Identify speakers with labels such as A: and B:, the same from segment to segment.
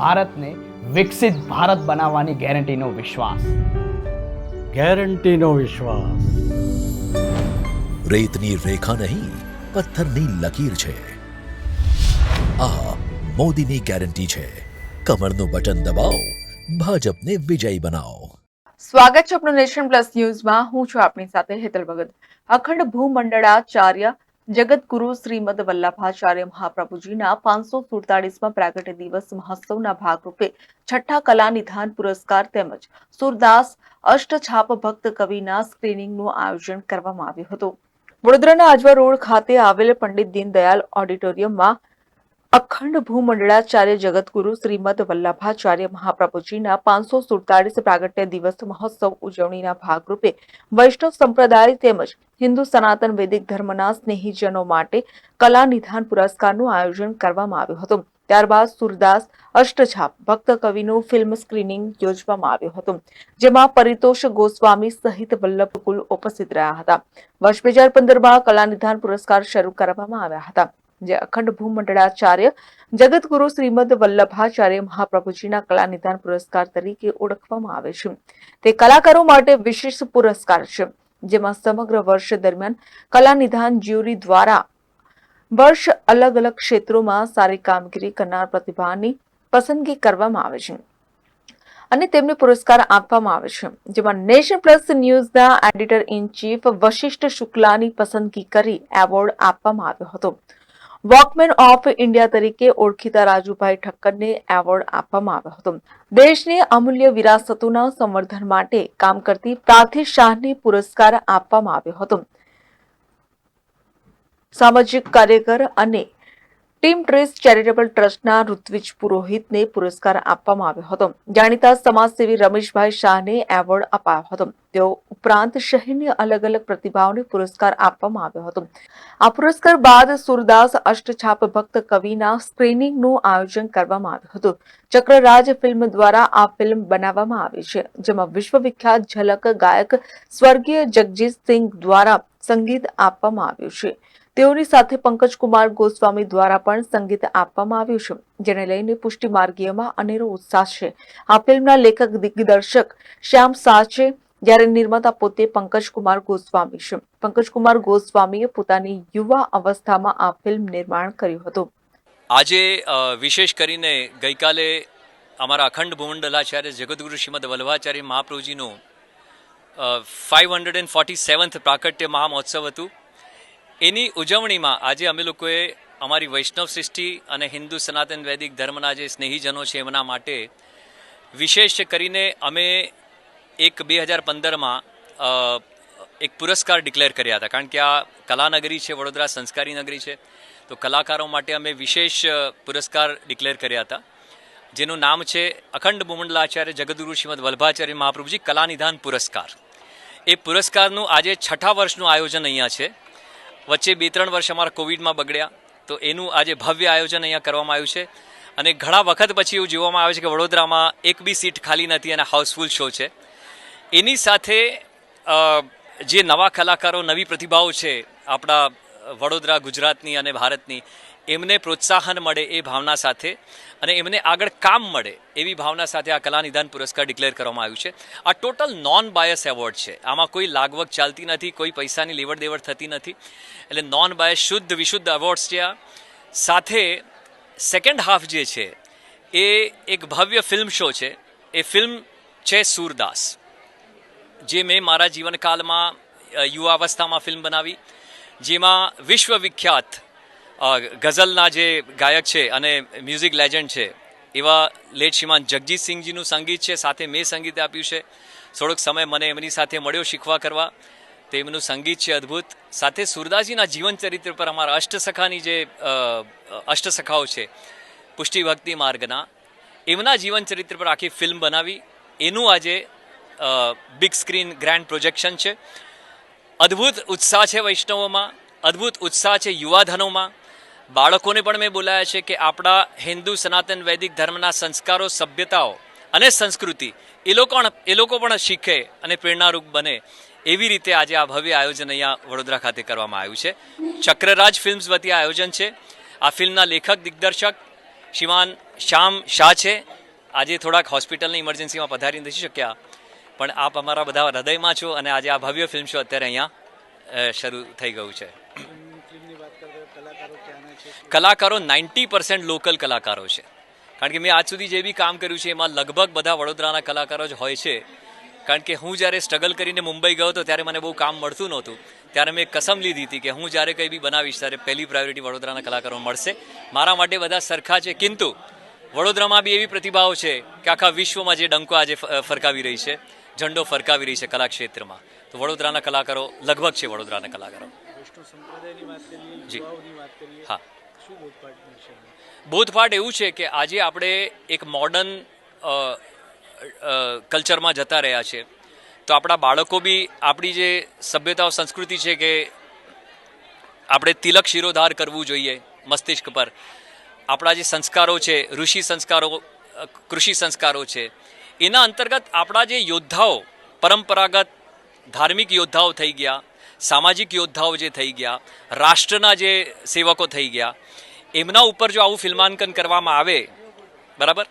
A: ભારતને વિકસિત ભારત બનાવવાની ગેરંટીનો વિશ્વાસ.
B: ગેરંટીનો વિશ્વાસ.
C: રેતની રેખા નહીં પથ્થરની લકીર છે. આ મોદીની ગેરંટી છે. કમરનું બટન દબાવો ભાજપને વિજયી બનાવો.
D: સ્વાગત છે આપણું નેશન પ્લસ ન્યૂઝમાં. હું છું આપની સાથે હેતલ ભગત. અખંડ ભૂમંડળાચાર્ય જગતગુરુ શ્રીમદ વલ્લભાચાર્ય મહાપ્રભુજીના પાંચસો સુડતાલીસમાં પ્રાગટ્ય દિવસ મહોત્સવના ભાગરૂપે છઠ્ઠા કલા નિધાન પુરસ્કાર તેમજ સુરદાસ અષ્ટછાપ ભક્ત કવિના સ્ક્રીનિંગનું આયોજન કરવામાં આવ્યું હતું. વડોદરાના આજવા રોડ ખાતે આવેલ પંડિત દીનદયાલ ઓડિટોરિયમમાં અખંડ ભૂમંડળાચાર્ય જગતગુરુ શ્રીમદ વલ્લભાચાર્ય મહાપ્રભુજીના પાંચસો સુડતાલીસ પ્રાગટ્ય દિવસ મહોત્સવ ઉજવણીના ભાગરૂપે વૈષ્ણવ સંપ્રદાય તેમજ હિન્દુ સનાતન વૈદિક ધર્મના સ્નેહીજનો માટે કલા નિધાન પુરસ્કારનું આયોજન કરવામાં આવ્યું હતું. ત્યારબાદ સુરદાસ અષ્ટછાપ ભક્ત કવિનું ફિલ્મ સ્ક્રીનિંગ યોજવામાં આવ્યું હતું, જેમાં પરિતોષ ગોસ્વામી સહિત વલ્લભ કુલ ઉપસ્થિત રહ્યા હતા. વર્ષ બે હજાર પંદરમાં કલા નિધાન પુરસ્કાર શરૂ કરવામાં આવ્યા હતા. જે અખંડ ભૂમંડળાચાર્ય જગતગુરુ શ્રીમદ વલ્લભાચાર્ય મહાપ્રભુજીના કલા નિદાન પુરસ્કાર તરીકે ઓળખવામાં આવે છે. તે કલાકારો માટે વિશેષ પુરસ્કાર છે, જેમાં સમગ્ર વર્ષ દરમિયાન કલા નિદાન જ્યુરી દ્વારા વર્ષ અલગ અલગ ક્ષેત્રોમાં સારી કામગીરી કરનાર પ્રતિભાની પસંદગી કરવામાં આવે છે. અને તેમને પુરસ્કાર આપવામાં આવે છે, જેમાં નેશન પ્લસ ન્યૂઝના એડિટર ઇન ચીફ વશિષ્ઠ શુક્લાની પસંદગી કરી એવોર્ડ આપવામાં આવ્યો હતો. વોકમેન ઓફ ઇન્ડિયા તરીકે ઓળખીતા રાજુભાઈ ઠક્કરને એવોર્ડ આપવામાં આવ્યો હતો. દેશની અમૂલ્ય વિરાસતોના સંવર્ધન માટે કામ કરતી પ્રાર્થી શાહને પુરસ્કાર આપવામાં આવ્યો હતો. સામાજિક કાર્યકર અને ટીમ ટ્રેસ ચેરિટેબલ ટ્રસ્ટના ઋત્વિજ પુરોહિતને પુરસ્કાર આપવામાં આવ્યો હતો. જાણીતા સમાજસેવી રમેશભાઈ શાહને એવોર્ડ અપાયો હતો. તેઓ ઉપરાંત શહેરની અલગ અલગ પ્રતિભાઓને પુરસ્કાર આપવામાં આવ્યો હતો. આ પુરસ્કાર બાદ સુરદાસ અષ્ટછાપ ભક્ત કવિના સ્ક્રીનિંગનું આયોજન કરવામાં આવ્યું હતું. ચક્રરાજ ફિલ્મ દ્વારા આ ફિલ્મ બનાવવામાં આવી છે, જેમાં વિશ્વવિખ્યાત ઝલક ગાયક સ્વર્ગીય જગજીત સિંહ દ્વારા સંગીત આપવામાં આવ્યું છે. તેઓની સાથે પંકજ કુમાર ગોસ્વામી દ્વારા પણ સંગીત આપવામાં આવ્યું છે, જેને લઈને પુષ્ટિ માર્ગીયમાં અનેરો ઉત્સાહ છે. આ ફિલ્મના લેખક, દિગ્દર્શક શ્યામ શાહ છે, જ્યારે નિર્માતા પોતે પંકજ કુમાર ગોસ્વામી છે. પંકજકુમાર ગોસ્વામીએ પોતાની યુવા અવસ્થામાં આ ફિલ્મ નિર્માણ કર્યું હતું.
E: આજે વિશેષ કરીને ગઈકાલે અમારા અખંડ ભૂમંડલાચાર્ય જગતગુરુ Shrimad Vallabhacharya મહાપ્રભુજીનું five hundred and forty seventh પ્રાકટ્ય મહામહોત્સવ હતું. એની ઉજવણીમાં આજે અમે લોકોએ અમારી વૈષ્ણવ સૃષ્ટિ અને હિન્દુ સનાતન વૈદિક ધર્મના જે સ્નેહીજનો છે એમના માટે વિશેષ કરીને અમે એક બે હજાર પંદરમાં એક પુરસ્કાર ડિક્લેર કર્યા હતા. કારણ કે આ કલાનગરી છે, વડોદરા સંસ્કારી નગરી છે, તો કલાકારો માટે અમે વિશેષ પુરસ્કાર ડિક્લેર કર્યા હતા. જેનું નામ છે અખંડ ભૂમંડલાચાર્ય જગદગુરુ શ્રીમદ વલ્ભાચાર્ય મહાપ્રભુજી કલાનિધાન પુરસ્કાર. એ પુરસ્કારનું આજે છઠ્ઠા વર્ષનું આયોજન અહીંયા છે. વચ્ચે બે ત્રણ વર્ષ અમારા કોવિડમાં બગડ્યા. તો એનું આજે ભવ્ય આયોજન અહીંયા કરવામાં આવ્યું છે. અને ઘણા વખત પછી એવું જોવામાં આવે છે કે વડોદરામાં એક બી સીટ ખાલી નથી અને હાઉસફુલ શો છે. એની સાથે જે નવા કલાકારો, નવી પ્રતિભાઓ છે આપણા વડોદરા, ગુજરાતની અને ભારતની એમને પ્રોત્સાહન મળે એ ભાવના સાથે અને એમને આગળ કામ મળે એવી ભાવના સાથે આ કલા નિદાન પુરસ્કાર ડિક્લેર કરવામાં આવ્યું છે. આ ટોટલ નોન બાયસ એવોર્ડ છે. આમાં કોઈ લાગવગ ચાલતી નથી, કોઈ પૈસાની લેવડ દેવડ થતી નથી. એટલે નોન બાયસ શુદ્ધ, વિશુદ્ધ એવોર્ડ્સ છે આ. સાથે સેકન્ડ હાફ જે છે, એ એક ભવ્ય ફિલ્મ શો છે. એ ફિલ્મ છે સૂરદાસ, જે મેં મારા જીવનકાળમાં યુવા યુવાવસ્થામાં ફિલ્મ બનાવી, જેમાં વિશ્વવિખ્યાત ગઝલના જે ગાયક છે અને મ્યુઝિક લેજન્ડ છે, એવા લેટ શ્રીમાન જગજીતસિંહજીનું સંગીત છે, સાથે મેં સંગીત આપ્યું છે. થોડોક સમય મને એમની સાથે મળ્યો શીખવા કરવા. તો એમનું સંગીત છે અદ્ભુત. સાથે સુરદાસજીના જીવન ચરિત્ર પર અમારા અષ્ટસખાની જે અષ્ટસખાઓ છે, પુષ્ટિ ભક્તિ માર્ગના, એમના જીવન ચરિત્ર પર આખી ફિલ્મ બનાવી. એનું આજે બિગ સ્ક્રીન ગ્રાન્ડ પ્રોજેક્શન છે. અદ્ભુત ઉત્સાહ છે વૈષ્ણવોમાં. અદ્ભુત ઉત્સાહ છે યુવાધનોમાં. બાળકોને પણ મેં બોલાયા છે કે આપણા હિન્દુ સનાતન વૈદિક ધર્મના સંસ્કારો, સભ્યતાઓ અને સંસ્કૃતિ, એ લોકો એ લોકો પણ શીખે અને પ્રેરણારૂપ બને એવી રીતે આજે આ ભવ્ય આયોજન અહીંયા વડોદરા ખાતે કરવામાં આવ્યું છે. ચક્રરાજ ફિલ્મ્સ વતી આયોજન છે. આ ફિલ્મના લેખક, દિગ્દર્શક શ્રીમાન શ્યામ શાહ છે. આજે થોડાક હોસ્પિટલની ઇમરજન્સીમાં પધારી નથી શક્યા, પણ આપ અમારા બધા હૃદયમાં છો અને આજે આ ભવ્ય ફિલ્મ શો અત્યારે અહીંયા શરૂ થઈ ગયું છે. કલાકારો નાઇન્ટી પર્સન્ટ લોકલ કલાકારો છે. કારણ કે મેં આજ સુધી જે બી કામ કર્યું છે, એમાં લગભગ બધા વડોદરાના કલાકારો જ હોય છે. કારણ કે હું જ્યારે સ્ટ્રગલ કરીને મુંબઈ ગયો હતો, ત્યારે મને બહુ કામ મળતું નહોતું. ત્યારે મેં કસમ લીધી હતી કે હું જ્યારે કંઈ બી બનાવીશ, ત્યારે પહેલી પ્રાયોરિટી વડોદરાના કલાકારો મળશે. મારા માટે બધા સરખા છે, કિંતુ વડોદરામાં બી એવી પ્રતિભાઓ છે કે આખા વિશ્વમાં જે ડંકો આજે ફરકાવી રહી છે, ઝંડો ફરકાવી રહી છે કલા ક્ષેત્રમાં તો વડોદરાના કલાકારો લગભગ છે, વડોદરાના કલાકારો. જી. હા. બોધપાઠ એવું છે કે આજે આપણે એક મોડર્ન કલ્ચરમાં જતા રહ્યા છે. તો આપણા બાળકો બી આપણી જે સભ્યતાઓ સંસ્કૃતિ છે કે આપણે તિલક શિરોધાર કરવું જોઈએ મસ્તિષ્ક પર. આપણા જે સંસ્કારો છે ઋષિ સંસ્કારો અ, કૃષિ સંસ્કારો છે એના અંતર્ગત આપણા જે યોદ્ધાઓ પરંપરાગત ધાર્મિક યોદ્ધાઓ થઈ ગયા સામાજિક યોદ્ધાઓ જે થઈ ગયા, રાષ્ટ્રના જે સેવકો થઈ ગયા, એમના ઉપર જો આવું ફિલ્માંકન કરવામાં આવે, બરાબર?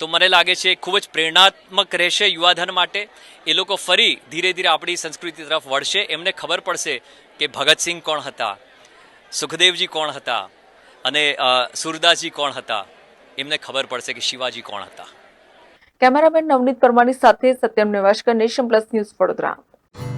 E: તો મને લાગે છે ખૂબ જ પ્રેરણાત્મક રહેશે યુવાધન માટે. એ લોકો ફરી ધીરે ધીરે આપણી સંસ્કૃતિ તરફ વળશે. એમને ખબર પડશે કે ભગતસિંહ કોણ હતા, સુખદેવજી કોણ હતા અને સુરદાસજી કોણ હતા. એમને ખબર પડશે કે શિવાજી કોણ હતા.
D: કેમેરામેન નવનીત પરમારની સાથે સત્યમ નેવાશકર નેશન પ્લસ ન્યૂઝ વડોદરા.